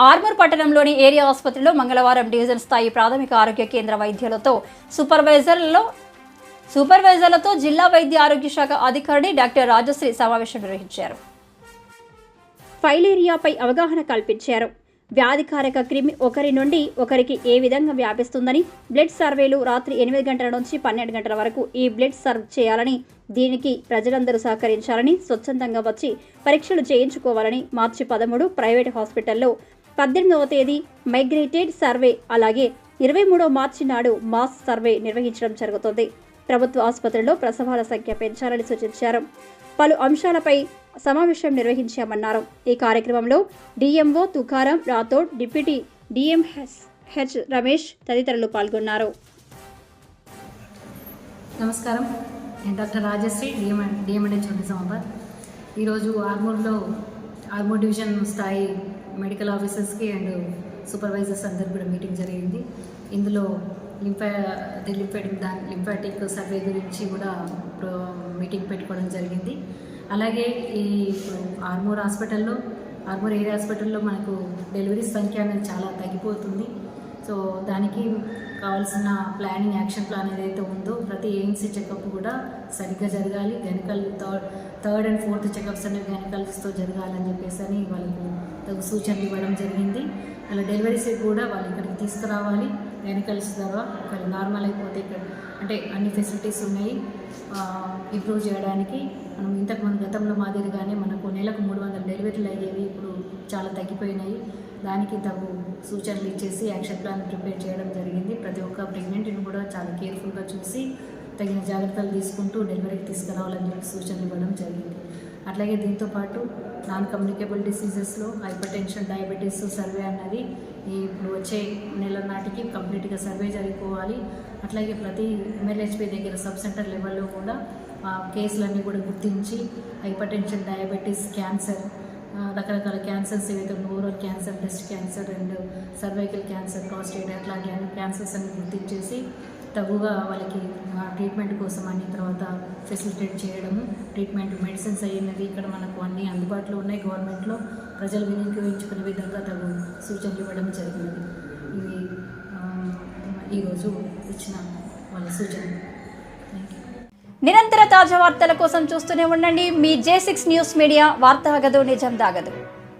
ఆర్మూర్ పట్టణంలోని ఏరియా ఆసుపత్రిలో మంగళవారం డివిజన్ స్థాయి ప్రాథమిక ఆరోగ్య కేంద్ర వైద్యులతో సూపర్వైజర్లలో సూపర్వైజర్లతో జిల్లా వైద్య ఆరోగ్య శాఖ అధికారిని డాక్టర్ రాజశ్రీ సమావేశం నిర్వహించారు. ఫైలేరియాపై అవగాహన కల్పించారు. వ్యాధికారక క్రిమి ఒకరి నుండి ఒకరికి ఏ విధంగా వ్యాపిస్తుందని బ్లడ్ సర్వేలు రాత్రి ఎనిమిది గంటల నుంచి పన్నెండు గంటల వరకు ఈ బ్లడ్ సర్వ్ చేయాలని దీనికి ప్రజలందరూ సహకరించాలని స్వచ్ఛందంగా వచ్చి పరీక్షలు చేయించుకోవాలని మార్చి పదమూడు ప్రైవేట్ హాస్పిటల్లో పద్దెనిమిదవ తేదీ మైగ్రేటెడ్ సర్వే అలాగే ఇరవై మూడో మార్చి నాడు మాస్ సర్వే నిర్వహించడం జరుగుతుంది. ప్రభుత్వ ఆసుపత్రిలో ప్రసవాల సంఖ్య పెంచాలని సూచించారు. పలు అంశాలపై సమావేశం నిర్వహించామన్నారు. ఈ కార్యక్రమంలో DMO Tukaram Rathod deputy DM H Ramesh తదితరులు పాల్గొన్నారు. నమస్కారం. నేను డాక్టర్ రాజశ్రీ డిఎం డిఎంఎన్హెచ్ ఈరోజు ఆర్మూర్లో ఆర్మో డివిజన్ స్థాయి మెడికల్ ఆఫీసర్స్కి అండ్ సూపర్వైజర్స్ అందరు కూడా మీటింగ్ జరిగింది. ఇందులో లింఫా లింఫాటిక్ దాని లింఫాటిక్ సర్వే గురించి కూడా మీటింగ్ పెట్టుకోవడం జరిగింది. అలాగే ఈ ఇప్పుడు ఆర్మూర్ హాస్పిటల్లో ఆర్మూర్ ఏరియా హాస్పిటల్లో మనకు డెలివరీ సంఖ్య అనేది చాలా తగ్గిపోతుంది. సో దానికి కావాల్సిన ప్లానింగ్ యాక్షన్ ప్లాన్ ఏదైతే ఉందో ప్రతి ఏఎన్సీ చెకప్ కూడా సరిగ్గా జరగాలి. గెనికల్ third third and fourth checkups అనేవి గెనికల్స్తో జరగాలని చెప్పేసి అని వాళ్ళకు తగు సూచనలు ఇవ్వడం జరిగింది. అలా డెలివరీస్ కూడా వాళ్ళు ఇక్కడికి తీసుకురావాలి. గెనికల్స్ ద్వారా ఒకవేళ నార్మల్ అయిపోతే ఇక్కడ అంటే అన్ని ఫెసిలిటీస్ ఉన్నాయి. ఇంప్రూవ్ చేయడానికి మనం ఇంతకుముందు గతంలో మాదిరిగానే మనకు నెలకు మూడు వందల డెలివరీలు అయ్యేవి ఇప్పుడు చాలా తగ్గిపోయినాయి. దానికి తగు సూచనలు ఇచ్చేసి యాక్షన్ ప్లాన్ ప్రిపేర్ చేయడం జరిగింది. ప్రతి ఒక్క ప్రెగ్నెంట్ని కూడా చాలా కేర్ఫుల్గా చూసి తగిన జాగ్రత్తలు తీసుకుంటూ డెలివరీకి తీసుకురావాలని చెప్పి సూచనలు ఇవ్వడం జరిగింది. అట్లాగే దీంతోపాటు నాన్ కమ్యూనికేబుల్ డిసీజెస్లో హైపర్ టెన్షన్ డయాబెటీస్ సర్వే అన్నది ఇప్పుడు వచ్చే నెల నాటికి కంప్లీట్గా సర్వే జరిగిపోవాలి అట్లాగే ప్రతి ఎంఎల్హెచ్పి దగ్గర సబ్ సెంటర్ లెవెల్లో కూడా ఆ కేసులన్నీ కూడా గుర్తించి హైపర్ టెన్షన్ డయాబెటీస్ క్యాన్సర్ రకరకాల క్యాన్సర్స్ ఏవైతే oral cancer breast cancer and cervical cancer prostate అట్లాంటి అన్ని క్యాన్సర్స్ అన్ని గుర్తించేసి తగుగా వాళ్ళకి ట్రీట్మెంట్ కోసం అన్ని తర్వాత ఫెసిలిటేట్ చేయడము ట్రీట్మెంట్ మెడిసిన్స్ అయినవి ఇక్కడ మనకు అన్ని అందుబాటులో ఉన్నాయి. గవర్నమెంట్లో ప్రజలు వినియోగించుకునే విధంగా తగు సూచనలు ఇవ్వడం జరిగినది ఇవి ఈరోజు ఇచ్చిన వాళ్ళ సూచనలు. నిరంతర తాజా వార్తల కోసం చూస్తూనే ఉండండి. మీ జే సిక్స్ న్యూస్ మీడియా వార్తాగదు నిజం దాగదు.